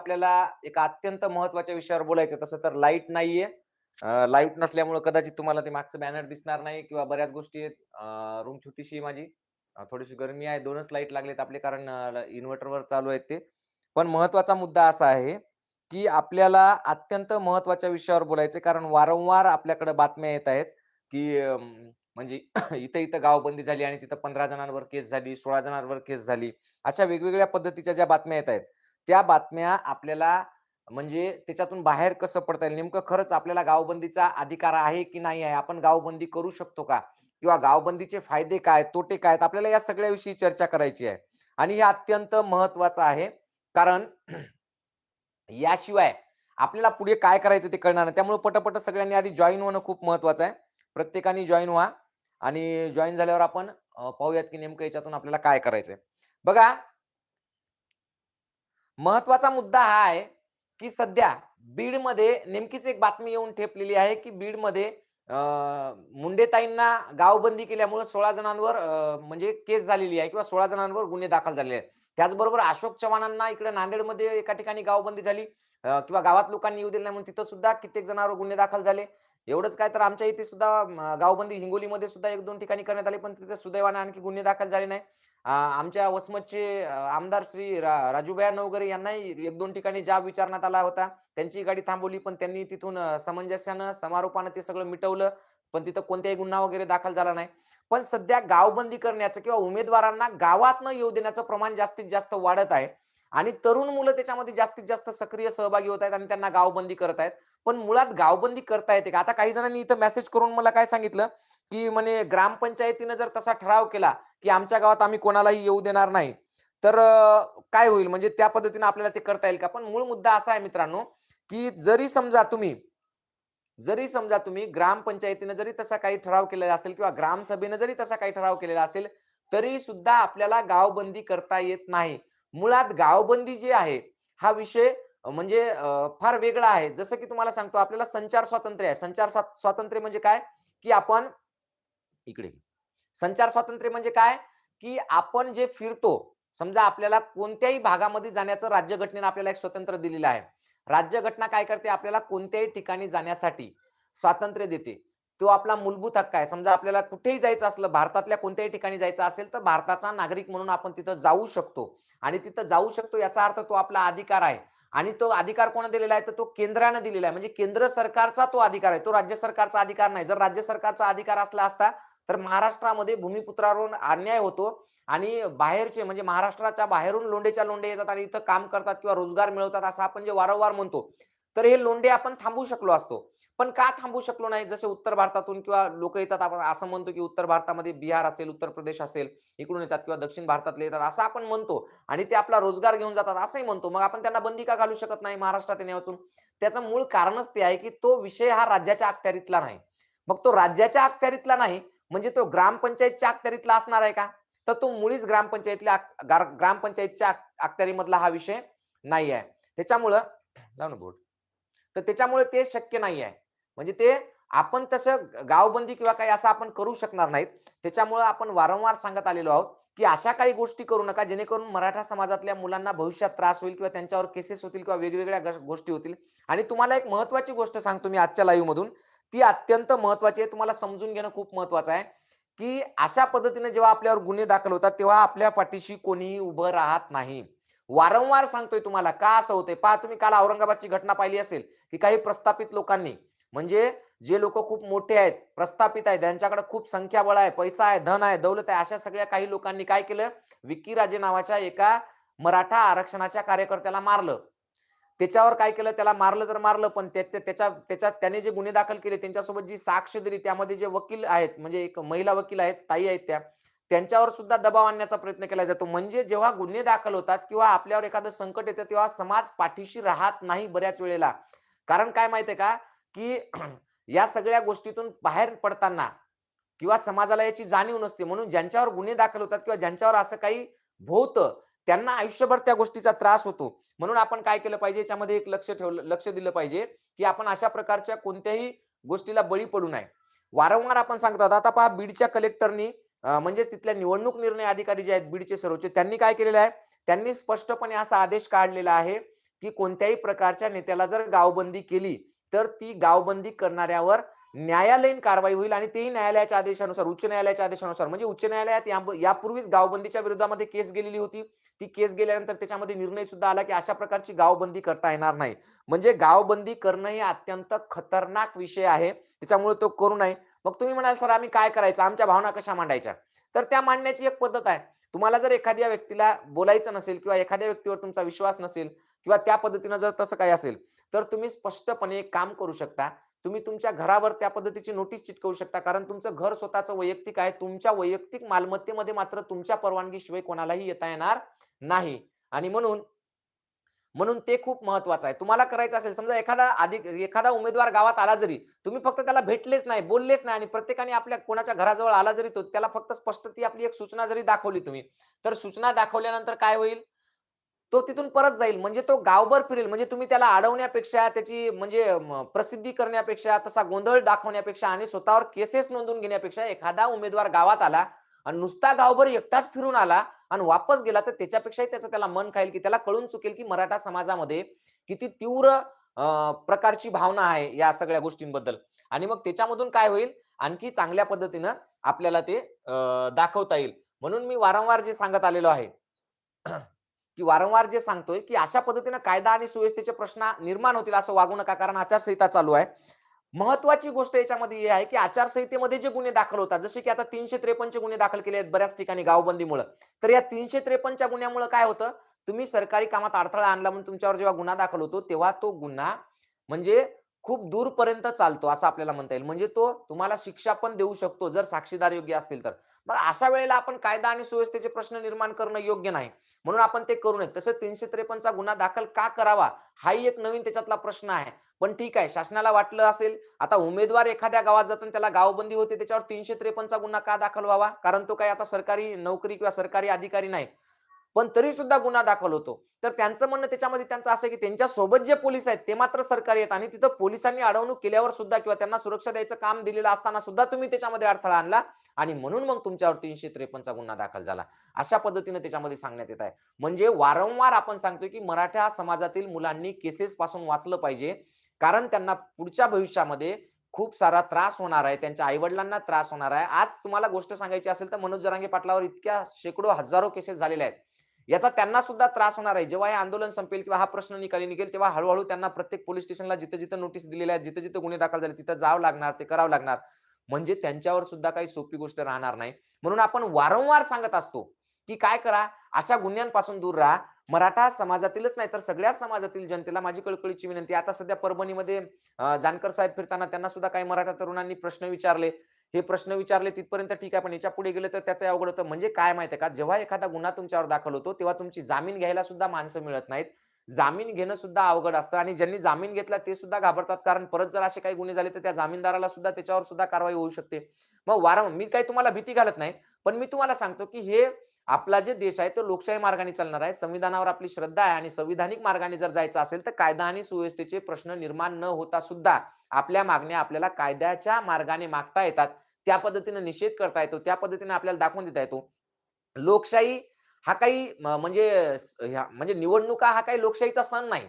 आपल्याला एका अत्यंत महत्त्वाच्या विषयावर बोलायचं तसं तर लाइट नाहीये. लाइट नसल्यामुळे कदाचित तुम्हाला ते मागचं बॅनर दिसणार नाही किंवा बऱ्याच गोष्टी आहेत. रूम छोटीशी आहे माझी. थोडीशी गरमी आहे. दोनच लाइट लागलेत आपले कारण इन्व्हर्टरवर चालू आहेत ते. पण महत्त्वाचा मुद्दा असा आहे, की आपल्याला अत्यंत महत्त्वाच्या विषयावर बोलायचे कारण वारंवार आपल्याकडे बातम्या येत आहेत, की म्हणजे इथं-इथं गावबंदी झाली आणि तिथं 15 जणांवर केस झाली, 16 जणांवर केस झाली. अशा वेगवेगळ्या पद्धतीच्या ज्या बातम्या येत आहेत, त्या बातम्या आपल्याला म्हणजे त्याच्यातून बाहेर कसं पडता येईल? नेमकं खरंच आपल्याला गावबंदीचा अधिकार आहे की नाही आहे? आपण गावबंदी करू शकतो का? किंवा गावबंदीचे फायदे काय? तोटे काय आहेत? आपल्याला या सगळ्याविषयी चर्चा करायची आहे. आणि हे अत्यंत महत्त्वाचं आहे. कारण याशिवाय आपल्याला पुढे काय करायचं ते कळणार नाही. त्यामुळे पटपट सगळ्यांनी आधी जॉईन होणं खूप महत्त्वाचं आहे. प्रत्येकाने जॉइन व्हा आणि जॉईन झाल्यावर आपण पाहूयात की नेमकं याच्यातून आपल्याला काय करायचंय. बघा महत्त्वाचा मुद्दा हा आहे, की सध्या बीडमध्ये नेमकीच एक बातमी येऊन ठेपलेली आहे, की बीडमध्ये मुंडेताईंना गावबंदी केल्यामुळे 16 जणांवर म्हणजे केस झालेली आहे किंवा 16 जणांवर गुन्हे दाखल झालेले आहेत. त्याचबरोबर अशोक चव्हाणांना इकडे नांदेडमध्ये एका ठिकाणी गावबंदी झाली किंवा गावात लोकांनी येऊ दिलं नाही म्हणून तिथं सुद्धा कित्येक जणांवर गुन्हे दाखल झाले. एवढंच काय तर आमच्या इथे सुद्धा गावबंदी हिंगोलीमध्ये सुद्धा 1-2 ठिकाणी करण्यात आली, पण तिथे सुदैवाने आणखी गुन्हे दाखल झाले नाही. आमच्या वसमतचे आमदार श्री रा राजूभैया नवगरे यांनाही 1-2 ठिकाणी जाब विचारण्यात आला होता. त्यांची गाडी थांबवली, पण त्यांनी तिथून सामंजस्यानं समारोपानं ते सगळं मिटवलं. पण तिथं कोणताही गुन्हा वगैरे दाखल झाला नाही. पण सध्या गावबंदी करण्याचं किंवा उमेदवारांना गावात न येऊ देण्याचं प्रमाण जास्तीत जास्त वाढत आहे. आणि तरुण मुलं त्याच्यामध्ये जास्तीत जास्त सक्रिय सहभागी होत आहेत आणि त्यांना गावबंदी करत आहेत. पण मुळात गावबंदी करता येते का? आता काही जणांनी इथं मेसेज करून मला काय सांगितलं, की म्हणे ग्रामपंचायतीनं जर तसा ठराव केला, की आमच्या गावात आम्ही कोणालाही येऊ देणार नाही. तर काय होईल? म्हणजे त्या पद्धतीने आपल्याला ते करता येईल का? पण मूळ मुद्दा असा आहे मित्रांनो, की जरी समजा तुम्ही जरी समजा तुम्ही ग्रामपंचायतीनं जरी तसा काही ठराव केलेला असेल किंवा ग्रामसभेनं जरी तसा काही ठराव केलेला असेल, तरी सुद्धा आपल्याला गावबंदी करता येत नाही. मुळात गावबंदी जी आहे, हा विषय म्हणजे फार वेगळा आहे. जसं की तुम्हाला सांगतो आपल्याला संचार स्वातंत्र्य आहे. संचार स्वा स्वातंत्र्य म्हणजे काय? की आपण इकडे संचार स्वातंत्र्य म्हणजे काय? की आपण जे फिरतो, समजा आपल्याला कोणत्याही भागामध्ये जाण्याचं राज्यघटनेनं आपल्याला एक स्वतंत्र दिलेलं आहे. राज्यघटना काय करते? आपल्याला कोणत्याही ठिकाणी जाण्यासाठी स्वातंत्र्य देते. तो आपला मूलभूत हक्क आहे. समजा आपल्याला कुठेही जायचं असलं, भारतातल्या कोणत्याही ठिकाणी जायचं असेल, तर भारताचा नागरिक म्हणून आपण तिथं जाऊ शकतो. आणि तिथं जाऊ शकतो याचा अर्थ तो आपला अधिकार आहे. आणि तो अधिकार कोणा दिलेला आहे? तर तो केंद्रानं दिलेला आहे. म्हणजे केंद्र सरकारचा तो अधिकार आहे. तो राज्य सरकारचा अधिकार नाही. जर राज्य सरकारचा अधिकार असला असता, तर महाराष्ट्रामध्ये भूमिपुत्रावरून अन्याय होतो आणि बाहेरचे म्हणजे महाराष्ट्राच्या बाहेरून लोंडेच्या लोंडे येतात आणि इथं काम करतात किंवा रोजगार मिळवतात असं आपण जे वारंवार म्हणतो. तर हे लोंढे आपण थांबवू शकलो असतो. पण का थांबू शकलो नाही? जसे उत्तर भारतातून किंवा लोक येतात आपण असं म्हणतो, की उत्तर भारतामध्ये बिहार असेल, उत्तर प्रदेश असेल, इकडून येतात किंवा दक्षिण भारतातले येतात असं आपण म्हणतो आणि ते आपला रोजगार घेऊन जातात असंही म्हणतो. मग आपण त्यांना बंदी का घालू शकत नाही महाराष्ट्रात येण्यापासून? त्याचं मूळ कारणच ते आहे, की तो विषय हा राज्याच्या अखत्यारीतला नाही. मग तो राज्याच्या अखत्यारीतला नाही, म्हणजे तो ग्रामपंचायतच्या अखत्यारीतला असणार आहे का? तर तो मुळीच ग्रामपंचायतल्या ग्रामपंचायतच्या अखत्यारीमधला हा विषय नाही आहे. त्याच्यामुळं लाव ना बोर्ड. तर त्याच्यामुळे ते शक्य नाही आहे. म्हणजे ते आपण तसं गावबंदी किंवा काही असं आपण करू शकणार नाहीत. त्याच्यामुळं आपण वारंवार सांगत आलेलो आहोत, की अशा काही गोष्टी करू नका जेणेकरून मराठा समाजातल्या मुलांना भविष्यात त्रास होईल किंवा त्यांच्यावर केसेस होतील किंवा वेगवेगळ्या गोष्टी होतील. आणि तुम्हाला एक महत्त्वाची गोष्ट सांगतो मी आजच्या लाईव्हमधून. ती अत्यंत महत्त्वाची आहे. तुम्हाला समजून घेणं खूप महत्त्वाचं आहे, की अशा पद्धतीने जेव्हा आपल्यावर गुन्हे दाखल होतात, तेव्हा आपल्या पाठीशी कोणीही उभं राहत नाही. वारंवार सांगतोय तुम्हाला का असं होतंय? पहा तुम्ही काल औरंगाबादची घटना पाहिली असेल, की काही प्रस्थापित लोकांनी म्हणजे जे लोक खूप मोठे आहेत, प्रस्थापित आहेत, त्यांच्याकडे खूप संख्याबळ आहे, पैसा आहे, धन आहे, दौलत आहे, अशा सगळ्या काही लोकांनी काय केलं? विक्की राजे नावाच्या एका मराठा आरक्षणाच्या कार्यकर्त्याला मारलं. त्याच्यावर काय केलं? त्याला मारलं तर मारलं, पण त्याच्या त्याच्या त्याच्यात त्याने जे गुन्हे दाखल केले, त्यांच्यासोबत जी साक्ष दिली, त्यामध्ये जे वकील आहेत, म्हणजे एक महिला वकील आहेत, ताई आहेत त्या, त्यांच्यावर सुद्धा दबाव आणण्याचा प्रयत्न केला जातो. म्हणजे जेव्हा गुन्हे दाखल होतात किंवा आपल्यावर एखादं संकट येतं, तेव्हा समाज पाठीशी राहत नाही बऱ्याच वेळेला. कारण काय माहिती का? की या सगळ्या गोष्टीतून बाहेर पडताना किंवा समाजाला याची जाणीव नसते. म्हणून ज्यांच्यावर गुन्हे दाखल होतात किंवा ज्यांच्यावर असं काही भोवतं, त्यांना आयुष्यभर त्या गोष्टीचा त्रास होतो. म्हणून आपण काय केलं पाहिजे? याच्यामध्ये एक लक्ष ठेवलं लक्ष दिलं पाहिजे, की आपण अशा प्रकारच्या कोणत्याही गोष्टीला बळी पडू नये. वारंवार आपण सांगतो आता पहा बीडच्या कलेक्टरनी म्हणजेच तिथल्या निवडणूक निर्णय अधिकारी जे आहेत बीडचे सर्वोच्च, त्यांनी काय केलेलं आहे? त्यांनी स्पष्टपणे असा आदेश काढलेला आहे, की कोणत्याही प्रकारच्या नेत्याला जर गावबंदी केली तर ती गावबंदी करणाऱ्यावर न्यायालयीन कारवाई होईल आणि तेही न्यायालयाच्या आदेशानुसार उच्च न्यायालयाच्या आदेशानुसार. म्हणजे उच्च न्यायालयात यापूर्वीच गावबंदीच्या विरोधामध्ये केस गेलेली होती. ती केस गेल्यानंतर त्याच्यामध्ये निर्णय सुद्धा आला की अशा प्रकारची गावबंदी करता येणार नाही. म्हणजे गावबंदी करणं हे अत्यंत खतरनाक विषय आहे. त्याच्यामुळे तो करू नये. मग तुम्ही म्हणाल सर आम्ही काय करायचं? आमच्या भावना कशा मांडायच्या? तर त्या मांडण्याची एक पद्धत आहे. तुम्हाला जर एखाद्या व्यक्तीला बोलायचं नसेल किंवा एखाद्या व्यक्तीवर तुमचा विश्वास नसेल किंवा त्या पद्धतीनं जर तसं काही असेल तर तुम्ही स्पष्टपणे एक काम करू शकता. तुम्ही तुमच्या घरावर त्या पद्धतीची नोटीस चिटकवू शकता. कारण तुमचं घर स्वतःचं वैयक्तिक आहे. तुमच्या वैयक्तिक मालमत्तेमध्ये मात्र तुमच्या परवानगीशिवाय कोणालाही येता येणार नाही. आणि म्हणून म्हणून ते खूप महत्वाचं आहे. तुम्हाला करायचं असेल समजा एखादा अधिक एखादा उमेदवार गावात आला जरी तुम्ही फक्त त्याला भेटलेच नाही बोललेच नाही आणि प्रत्येकाने आपल्या कोणाच्या घराजवळ आला जरी तो त्याला फक्त स्पष्ट ती आपली एक सूचना जरी दाखवली तुम्ही तर सूचना दाखवल्यानंतर काय होईल? तो तिथून परत जाईल. म्हणजे तो गावभर फिरेल. म्हणजे तुम्ही त्याला अडवण्यापेक्षा त्याची म्हणजे प्रसिद्धी करण्यापेक्षा तसा गोंधळ दाखवण्यापेक्षा आणि स्वतःवर केसेस नोंदवून घेण्यापेक्षा एखादा उमेदवार गावात आला आणि नुसता गावभर एकटाच फिरून आला आणि वापस गेला तर त्याच्यापेक्षाही त्याचं त्याला मन खाईल की त्याला कळून चुकेल की मराठा समाजामध्ये किती तीव्र प्रकारची भावना आहे या सगळ्या गोष्टींबद्दल. आणि मग त्याच्यामधून काय होईल? आणखी चांगल्या पद्धतीनं आपल्याला ते दाखवता येईल. म्हणून मी वारंवार जे सांगत आलेलो आहे की वारंवार जे सांगतोय की अशा पद्धतीनं कायदा आणि सुव्यवस्थेचे प्रश्न निर्माण होतील असं वागू नका कारण आचारसंहिता चालू आहे. महत्वाची गोष्ट याच्यामध्ये हे आहे की आचारसंहितेमध्ये जे गुन्हे दाखल होतात जसे की आता तीनशे त्रेपन्नचे गुन्हे दाखल केले आहेत बऱ्याच ठिकाणी गावबंदीमुळे. तर या तीनशे त्रेपन्नच्या गुन्ह्यामुळे काय होतं? तुम्ही सरकारी कामात अडथळा आणला म्हणून तुमच्यावर जेव्हा गुन्हा दाखल होतो तेव्हा तो गुन्हा म्हणजे खूप दूरपर्यंत चालतो असं आपल्याला म्हणता येईल. म्हणजे तो तुम्हाला शिक्षा पण देऊ शकतो जर साक्षीदार योग्य असतील तर. मग अशा वेळेला आपण कायदा आणि सुव्यवस्थेचे प्रश्न निर्माण करणं योग्य नाही. म्हणून आपण ते करू नये. तसं तीनशे त्रेपन्नचा गुन्हा दाखल का करावा हाही एक नवीन त्याच्यातला प्रश्न आहे. पण ठीक आहे शासनाला वाटलं असेल आता उमेदवार एखाद्या गावात जातून त्याला गावबंदी होते त्याच्यावर तीनशे त्रेपन्नचा गुन्हा का दाखल व्हावा? कारण तो काही आता सरकारी नोकरी किंवा सरकारी अधिकारी नाही. पण तरी सुद्धा गुन्हा दाखल होतो. तर त्यांचं म्हणणं त्याच्यामध्ये त्यांचं असं की त्यांच्यासोबत जे पोलीस आहेत ते मात्र सरकारी आहेत आणि तिथं पोलिसांनी अडवणूक केल्यावर सुद्धा किंवा त्यांना सुरक्षा द्यायचं काम दिलेलं असताना सुद्धा तुम्ही त्याच्यामध्ये अडथळा आणला आणि म्हणून मग तुमच्यावर तीनशे त्रेपन्नचा गुन्हा दाखल झाला. अशा पद्धतीने त्याच्यामध्ये सांगण्यात येत आहे. म्हणजे वारंवार आपण सांगतोय की मराठा समाजातील मुलांनी केसेस पासून वाचलं पाहिजे. कारण त्यांना पुढच्या भविष्यामध्ये खूप सारा त्रास होणार आहे. त्यांच्या आईवडिलांना त्रास होणार आहे. आज तुम्हाला गोष्ट सांगायची असेल तर मनोज जरांगे पाटलावर इतक्या शेकडो हजारो केसेस झालेल्या आहेत. याचा त्यांना सुद्धा त्रास होणार आहे. जेव्हा हे आंदोलन संपेल किंवा हा प्रश्न निकाली निघेल तेव्हा हळूहळू त्यांना प्रत्येक पोलीस स्टेशनला जिथं जिथं नोटीस दिलेल्या आहेत जिथे जिथं गुन्हे दाखल झाले तिथं जावं लागणार ते करावं लागणार. म्हणजे त्यांच्यावर सुद्धा काही सोपी गोष्ट राहणार नाही. म्हणून आपण वारंवार सांगत असतो की काय करा अशा गुन्ह्यांपासून दूर राहा. मराठा समाजातीलच नाही तर सगळ्या समाजातील जनतेला माझी कळकळीची विनंती आता सध्या परभणीमध्ये जानकर साहेब फिरताना त्यांना सुद्धा काही मराठा तरुणांनी प्रश्न विचारले. हे प्रश्न विचारले तिथपर्यंत ठीक आहे पण याच्यापुढे गेलं तर त्याचं अवघड होतं. म्हणजे काय माहिती आहे का? जेव्हा एखादा गुन्हा तुमच्यावर दाखल होतो तेव्हा तुमची जामीन घ्यायला सुद्धा माणसं मिळत नाहीत. जामीन घेणं सुद्धा अवघड असतं आणि ज्यांनी जामीन घेतला ते सुद्धा घाबरतात. कारण परत जर असे काही गुन्हे झाले तर त्या जामीनदाराला सुद्धा त्याच्यावर सुद्धा कारवाई होऊ शकते. मग वारंवार मी काही तुम्हाला भीती घालत नाही पण मी तुम्हाला सांगतो की हे आपला जे देश आहे तो लोकशाही मार्गाने चालणार आहे. संविधानावर आपली श्रद्धा आहे आणि संविधानिक मार्गाने जर जायचं असेल तर कायदा आणि सुव्यवस्थेचे प्रश्न निर्माण न होता सुद्धा आपल्या मागण्या आपल्याला कायद्याच्या मार्गाने मागता येतात. त्या पद्धतीने निषेध करता येतो. त्या पद्धतीने आपल्याला दाखवून देता येतो. लोकशाही हा काही म्हणजे ह्या- म्हणजे निवडणुका हा काही लोकशाहीचा सण नाही.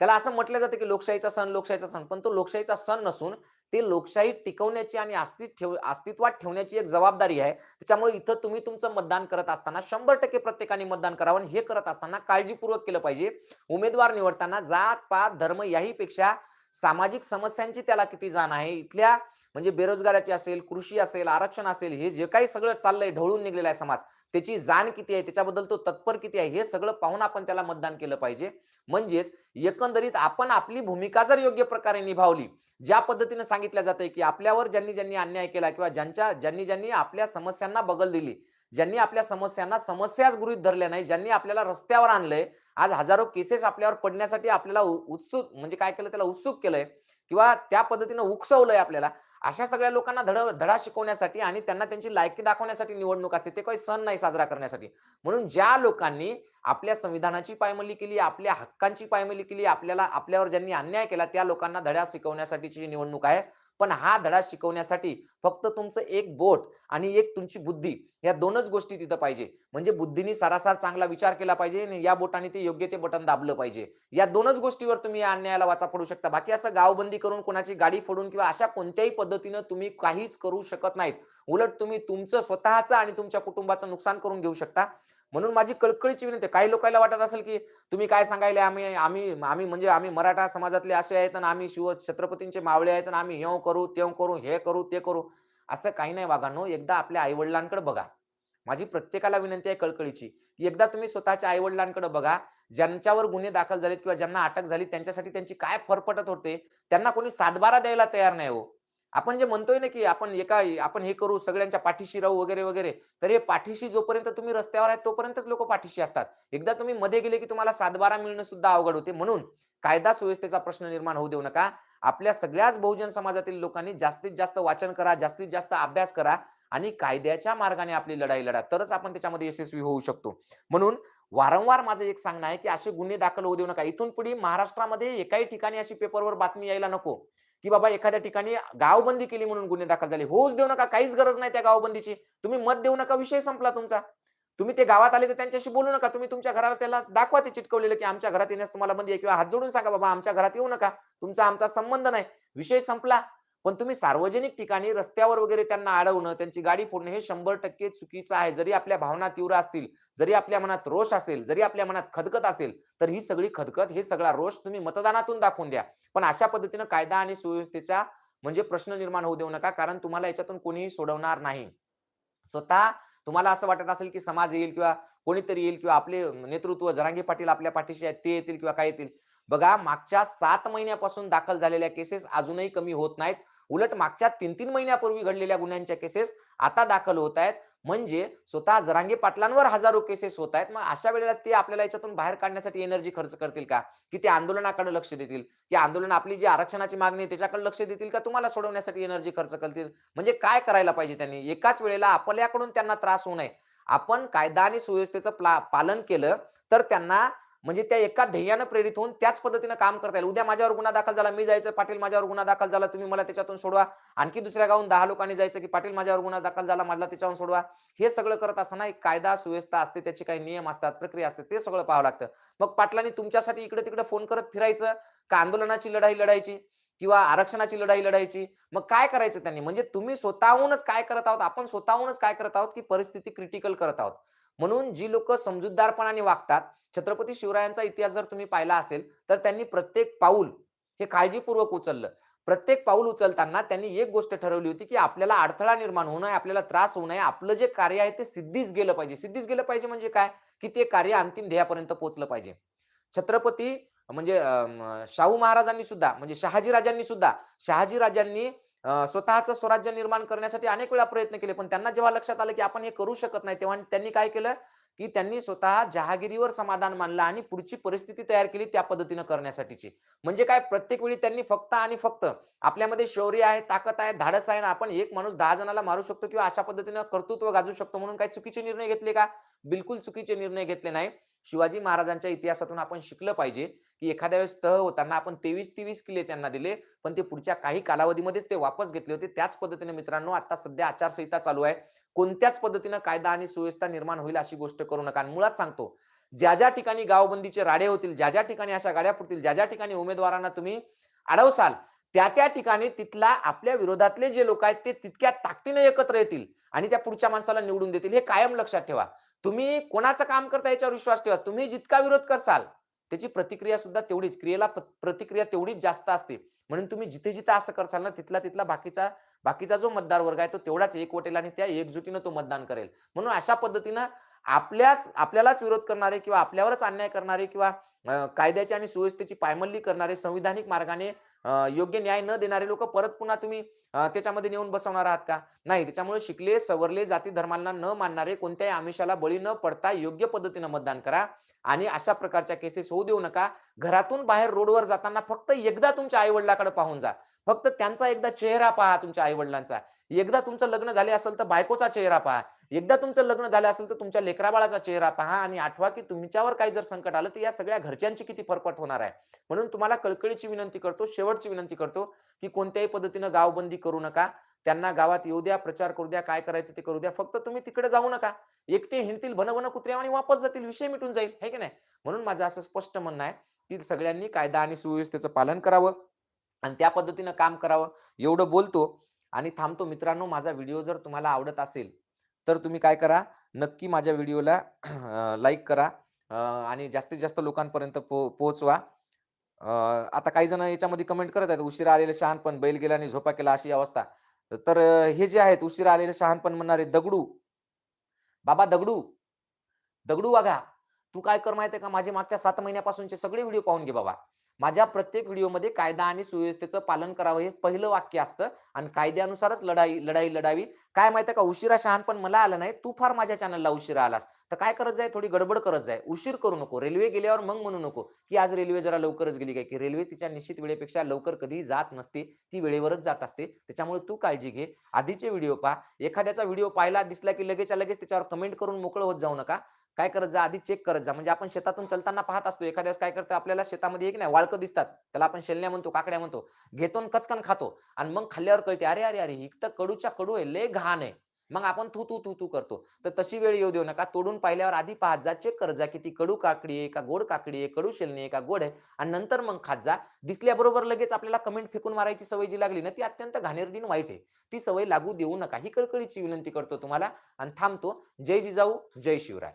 त्याला असं म्हटलं जातं की लोकशाहीचा सण लोकशाहीचा सण. पण तो लोकशाहीचा सण नसून ते लोकशाही टिकवण्याची आणि अस्तित्व ठेव अस्तित्वात ठेवण्याची एक जबाबदारी आहे. त्याच्यामुळे इथं तुम्ही तुमचं मतदान करत असताना शंभर टक्के प्रत्येकाने मतदान करावं आणि हे करत असताना काळजीपूर्वक केलं पाहिजे. उमेदवार निवडताना जात पात धर्म याहीपेक्षा सामाजिक समस्यांची त्याला किती जाण आहे? इथल्या म्हणजे बेरोजगाराची असेल कृषी असेल आरक्षण असेल हे जे काही सगळं चाललंय ढवळून निघलेलं आहे समाज त्याची जाण किती आहे? त्याच्याबद्दल तो तत्पर किती आहे? हे सगळं पाहून आपण त्याला मतदान केलं पाहिजे. म्हणजेच एकंदरीत आपण आपली भूमिका जर योग्य प्रकारे निभावली ज्या पद्धतीने सांगितलं जाते की आपल्यावर ज्यांनी ज्यांनी अन्याय केला किंवा ज्यांच्या ज्यांनी ज्यांनी आपल्या समस्यांना बगल दिली ज्यांनी आपल्या समस्यांना समस्याच गृहीत धरल्या नाही ज्यांनी आपल्याला रस्त्यावर आणलंय आज हजारो केसेस आपल्यावर पडण्यासाठी आपल्याला उ- उत्सुक म्हणजे काय केलं त्याला उत्सुक केलंय किंवा त्या पद्धतीनं उकसवलंय आपल्याला अशा सगळ्या लोकांना धड धडा शिकवण्यासाठी आणि त्यांना त्यांची लायकी दाखवण्यासाठी निवडणूक असते ते काही सण नाही साजरा करण्यासाठी. म्हणून ज्या लोकांनी आपल्या संविधानाची पायमल्ली केली आपल्या हक्कांची पायमल्ली केली आपल्याला आपल्यावर ज्यांनी अन्याय केला त्या लोकांना धडा शिकवण्यासाठीची निवडणूक आहे पण हा धडा शिकवण्यासाठी फक्त तुमचं एक बोट आणि एक तुमची बुद्धी या दोनच गोष्टी तिथं पाहिजे. म्हणजे बुद्धीने सारासार चांगला विचार केला पाहिजे आणि या बोटाने ते योग्य ते बटन दाबलं पाहिजे. या दोनच गोष्टीवर तुम्ही या अन्यायाला वाचा फोडू शकता. बाकी असं गावबंदी करून कोणाची गाडी फोडून किंवा अशा कोणत्याही पद्धतीनं तुम्ही काहीच करू शकत नाहीत. उलट तुम्ही तुमचं स्वतःचं आणि तुमच्या कुटुंबाचं नुकसान करून घेऊ शकता. म्हणून माझी कळकळीची विनंती काही लोकांना वाटत असेल की तुम्ही काय सांगायले? आम्ही आम्ही आम्ही म्हणजे आम्ही मराठा समाजातले असे आहेत आणि आम्ही शिव छत्रपतींचे मावळे आहेत आणि आम्ही हेव करू तेव करू हे करू ते करू. असं काही नाही वागांनो एकदा आपल्या आईवडिलांकडे बघा. माझी प्रत्येकाला विनंती आहे कळकळीची. एकदा तुम्ही स्वतःच्या आईवडिलांकडे बघा. ज्यांच्यावर गुन्हे दाखल झालेत किंवा ज्यांना अटक झाली त्यांच्यासाठी त्यांची काय फरफटत होते? त्यांना कोणी सातबारा द्यायला तयार नाही हो. आपण जे म्हणतोय ना की आपण एका आपण हे करू सगळ्यांच्या पाठीशी राहू वगैरे वगैरे तर हे पाठीशी जोपर्यंत तुम्ही रस्त्यावर आहेत तोपर्यंतच लोक पाठीशी असतात. एकदा तुम्ही मध्ये गेले की तुम्हाला सातबारा मिळणं सुद्धा अवघड होते. म्हणून कायदा सुव्यवस्थेचा प्रश्न निर्माण होऊ देऊ नका. आपल्या सगळ्याच बहुजन समाजातील लोकांनी जास्तीत जास्त वाचन करा जास्तीत जास्त अभ्यास करा आणि कायद्याच्या मार्गाने आपली लढाई लढा. तरच आपण त्याच्यामध्ये यशस्वी होऊ शकतो. म्हणून वारंवार माझं एक सांगणं आहे की असे गुन्हे दाखल होऊ देऊ नका. इथून पुढे महाराष्ट्रामध्ये एकाही ठिकाणी अशी पेपरवर बातमी यायला नको. की बाबा एखाद्या ठिकाणी गावबंदी केली म्हणून गुन्हे दाखल झाले. होऊच देऊ नका काहीच गरज नाही त्या गावबंदीची. तुम्ही मत देऊ नका विषय संपला तुमचा. तुम्ही ते गावात आले तर त्यांच्याशी बोलू नका. तुम्ही तुमच्या घराला त्याला दाखवा ते चिटकवलेलं की आमच्या घरात येण्यास तुम्हाला बंदी आहे किंवा हात जोडून सांगा बाबा आमच्या घरात येऊ नका. तुमचा आमचा संबंध नाही. विषय संपला. पण तुम्ही सार्वजनिक ठिकाणी रस्त्यावर वगैरे त्यांना अडवणं त्यांची गाडी फोडणं हे शंभर टक्के चुकीचं आहे. जरी आपल्या भावना तीव्र असतील जरी आपल्या मनात रोष असेल जरी आपल्या मनात खदखत असेल तर ही सगळी खदखत हे सगळा रोष तुम्ही मतदानातून दाखवून द्या. पण अशा पद्धतीनं कायदा आणि सुव्यवस्थेचा म्हणजे प्रश्न निर्माण होऊ देऊ नका कारण तुम्हाला याच्यातून कोणीही सोडवणार नाही. स्वतः तुम्हाला असं वाटत असेल की समाज येईल किंवा कोणीतरी येईल किंवा आपले नेतृत्व जरांगे पाटील आपल्या पाठीशी आहेत ते येतील किंवा काय येतील. बघा मागच्या सात महिन्यापासून दाखल झालेल्या केसेस अजूनही कमी होत नाहीत. उलट मागच्या तीन तीन महिन्यापूर्वी घडलेल्या गुन्ह्यांच्या केसेस आता दाखल होत आहेत. म्हणजे स्वतः जरांगे पाटलांवर हजारो केसेस होत आहेत. मग अशा वेळेला ते आपल्याला याच्यातून बाहेर काढण्यासाठी एनर्जी खर्च करतील का? की ते आंदोलनाकडे लक्ष देतील? की आंदोलन आपली जी आरक्षणाची मागणी आहे त्याच्याकडे लक्ष देतील का? तुम्हाला सोडवण्यासाठी एनर्जी खर्च करतील? म्हणजे काय करायला पाहिजे त्यांनी? एकाच वेळेला आपल्याकडून त्यांना त्रास होऊ नये. आपण कायदा आणि सुव्यवस्थेचं प्ला- पालन केलं तर त्यांना म्हणजे त्या एका ध्येयानं प्रेरित होऊन त्याच पद्धतीनं काम करता येईल. उद्या माझ्यावर गुन्हा दाखल झाला मी जायचं पाटील माझ्यावर गुन्हा दाखल झाला तुम्ही मला त्याच्यातून सोडवा. आणखी दुसऱ्या गावून दहा लोकांनी जायचं की पाटील माझ्यावर गुन्हा दाखल झाला मला त्याच्यावरून सोडवा. हे सगळं करत असताना एक कायदा सुव्यवस्था असते त्याचे काही नियम असतात प्रक्रिया असते ते सगळं पाहावं लागतं. मग पाटलांनी तुमच्यासाठी इकडे तिकडे फोन करत फिरायचं? का आंदोलनाची लढाई लढायची? किंवा आरक्षणाची लढाई लढायची? मग काय करायचं त्यांनी? म्हणजे तुम्ही स्वतःहूनच काय करत आहोत आपण स्वतःहूनच काय करत आहोत की परिस्थिती क्रिटिकल करत आहोत. म्हणून जी लोक समजूतदारपणाने वागतात छत्रपती शिवरायांचा इतिहास जर तुम्ही पाहिला असेल तर त्यांनी प्रत्येक पाऊल हे काळजीपूर्वक उचललं. प्रत्येक पाऊल उचलताना त्यांनी एक गोष्ट ठरवली होती की आपल्याला अडथळा निर्माण होऊ नये आपल्याला त्रास होऊ नये आपलं जे कार्य आहे ते सिद्धीच गेलं पाहिजे. सिद्धीच गेलं पाहिजे म्हणजे काय? की ते कार्य अंतिम ध्येयापर्यंत पोहोचलं पाहिजे. छत्रपती म्हणजे शाहू महाराजांनी सुद्धा म्हणजे शहाजी राजांनी सुद्धा शहाजी राजांनी स्वतःचं स्वराज्य निर्माण करण्यासाठी अनेक वेळा प्रयत्न केले पण त्यांना जेव्हा लक्षात आलं की आपण हे करू शकत नाही तेव्हा त्यांनी काय केलं? की त्यांनी स्वतः जहागिरीवर समाधान मानलं आणि पुढची परिस्थिती तयार केली त्या पद्धतीनं करण्यासाठीची. म्हणजे काय? प्रत्येक वेळी त्यांनी फक्त आणि फक्त आपल्यामध्ये शौर्य आहे ताकद आहे धाडस आहे ना आपण एक माणूस दहा जणाला मारू शकतो किंवा अशा पद्धतीनं कर्तृत्व गाजू शकतो म्हणून काही चुकीचे निर्णय घेतले का? बिलकुल चुकीचे निर्णय घेतले नाही. शिवाजी महाराजांच्या इतिहासातून आपण शिकलं पाहिजे की एखाद्या वेळेस तह होताना आपण तेवीस तेवीस किल्ले त्यांना दिले पण ते पुढच्या काही कालावधीमध्येच ते वापस घेतले होते. त्याच पद्धतीने मित्रांनो आता सध्या आचारसंहिता चालू आहे. कोणत्याच पद्धतीनं कायदा आणि सुव्यवस्था निर्माण होईल अशी गोष्ट करू नका. आणि मुळात सांगतो ज्या ज्या ठिकाणी गावबंदीचे राडे होतील ज्या ज्या ठिकाणी अशा गाड्या फुटतील ज्या ज्या ठिकाणी उमेदवारांना तुम्ही अडवसाल त्या त्या ठिकाणी तिथला आपल्या विरोधातले जे लोक आहेत ते तितक्या ताकदीने एकत्र येतील आणि त्या पुढच्या माणसाला निवडून देतील. हे कायम लक्षात ठेवा. तुम्ही कोणाचं काम करता याच्यावर विश्वास ठेवा. तुम्ही जितका विरोध करसाल त्याची प्रतिक्रिया सुद्धा तेवढीच. क्रियेला प्रतिक्रिया तेवढीच जास्त असते. म्हणून तुम्ही जिथे जिथे असं करसाल ना तिथला तिथला बाकीचा बाकीचा जो मतदार वर्ग आहे तो तेवढाच एक वटेल आणि त्या एकजुटीनं तो मतदान करेल. म्हणून अशा पद्धतीनं आपल्याच आपल्यालाच विरोध करणारे किंवा आपल्यावरच अन्याय करणारे किंवा कायद्याची आणि सुव्यवस्थेची पायमल्ली करणारे संविधानिक मार्गाने योग्य न्याय न देणारे लोक परत पुन्हा तुम्ही त्याच्यामध्ये नेऊन बसवणार आहात का? नाही त्याच्यामुळे शिकले सवरले जाती धर्मांना न मानणारे कोणत्याही आमिषाला बळी न पडता योग्य पद्धतीनं मतदान करा आणि अशा प्रकारच्या केसेस होऊ देऊ नका. घरातून बाहेर रोडवर जाताना फक्त एकदा तुमच्या आई वडिलाकडे पाहून जा. फक्त त्यांचा एकदा चेहरा पहा तुमच्या आई वडिलांचा एकदा तुमचं लग्न झाले असेल तर बायकोचा चेहरा पहा. एकदा तुमचं लग्न झालं असेल तर तुमच्या लेकराबाळाचा चेहरा पहा आणि आठवा की तुमच्यावर काही जर संकट आलं तर या सगळ्या घरच्यांची किती फरफट होणार आहे. म्हणून तुम्हाला कळकळीची विनंती करतो शेवटची विनंती करतो की कोणत्याही पद्धतीनं गावबंदी करू नका. त्यांना गावात येऊ द्या प्रचार करू द्या काय करायचं ते करू द्या. फक्त तुम्ही तिकडे जाऊ नका. एकटे हिंडतील भनभन कुत्र्या आणि वापस जातील विषय मिटून जाईल हे की नाही? म्हणून माझं असं स्पष्ट म्हणणं आहे की सगळ्यांनी कायदा आणि सुव्यवस्थेचं पालन करावं आणि त्या पद्धतीनं काम करावं. एवढं बोलतो. आणि थांबतो मित्रांनो माझा व्हिडिओ जर तुम्हाला आवडत असेल तर तुम्ही काय करा नक्की माझ्या व्हिडिओला लाईक करा आणि जास्तीत जास्त लोकांपर्यंत पो पोहोचवा. आता काही जण याच्यामध्ये कमेंट करत आहेत उशिरा आलेले शहाणपण बैल गेला आणि झोपा केला अशी अवस्था. तर हे जे आहेत उशिरा आलेले शहाणपण म्हणणारे दगडू बाबा दगडू दगडू वाघा तू काय कर माहितीये का? माझे मागच्या सात महिन्यापासूनचे सगळे व्हिडिओ पाहून घे बाबा. माझ्या प्रत्येक व्हिडिओमध्ये कायदा आणि सुव्यवस्थेचं पालन करावं हे पहिलं वाक्य असतं आणि कायद्यानुसारच लढाई लढाई लढावी. काय माहितीये का? उशिरा शहाणपण मला आलं नाही. तू फार माझ्या चॅनलला उशिरा आलास. तर काय करत जाय? थोडी गडबड करत जाय. उशीर करू नको. रेल्वे गेल्यावर मग म्हणू नको. की आज रेल्वे जरा लवकरच गेली काय? की रेल्वे तिच्या निश्चित वेळेपेक्षा लवकर कधीही जात नसते. ती वेळेवरच जात असते. त्याच्यामुळे तू काळजी घे. आधीचे व्हिडिओ पहा. एखाद्याचा व्हिडिओ पाहिला दिसला की लगेच लगेच त्याच्यावर कमेंट करून मोकळं होत जाऊ नका. काय करत जा आधी चेक करत जा. म्हणजे आपण शेतातून चलताना पाहत असतो एखाद्या वेळेस काय करतो आपल्याला शेतामध्ये एक नाही वाळकं दिसतात. त्याला आपण शेलण्या म्हणतो काकड्या म्हणतो. घेतो कचकन खातो. आणि मग खाल्ल्यावर कळते अरे अरे अरे ही तर कडूच्या कडू आहे लय घाण आहे. मग आपण तू तू तू तू करतो. तर तशी वेळ येऊ देऊ नका. तोडून पाहिल्यावर आधी पाहत जा चेक करत जा किती ती कडू काकडी आहे का गोड काकडी आहे कडू शेलणी आहे का गोड आहे. आणि नंतर मग खात जा. दिसल्याबरोबर लगेच आपल्याला कमेंट फेकून मारायची सवय जी लागली ना ती अत्यंत घाणेरडीन वाईट आहे. ती सवय लागू देऊ नका. ही कळकळीची विनंती करतो तुम्हाला. आणि थांबतो. जय जिजाऊ जय शिवराय.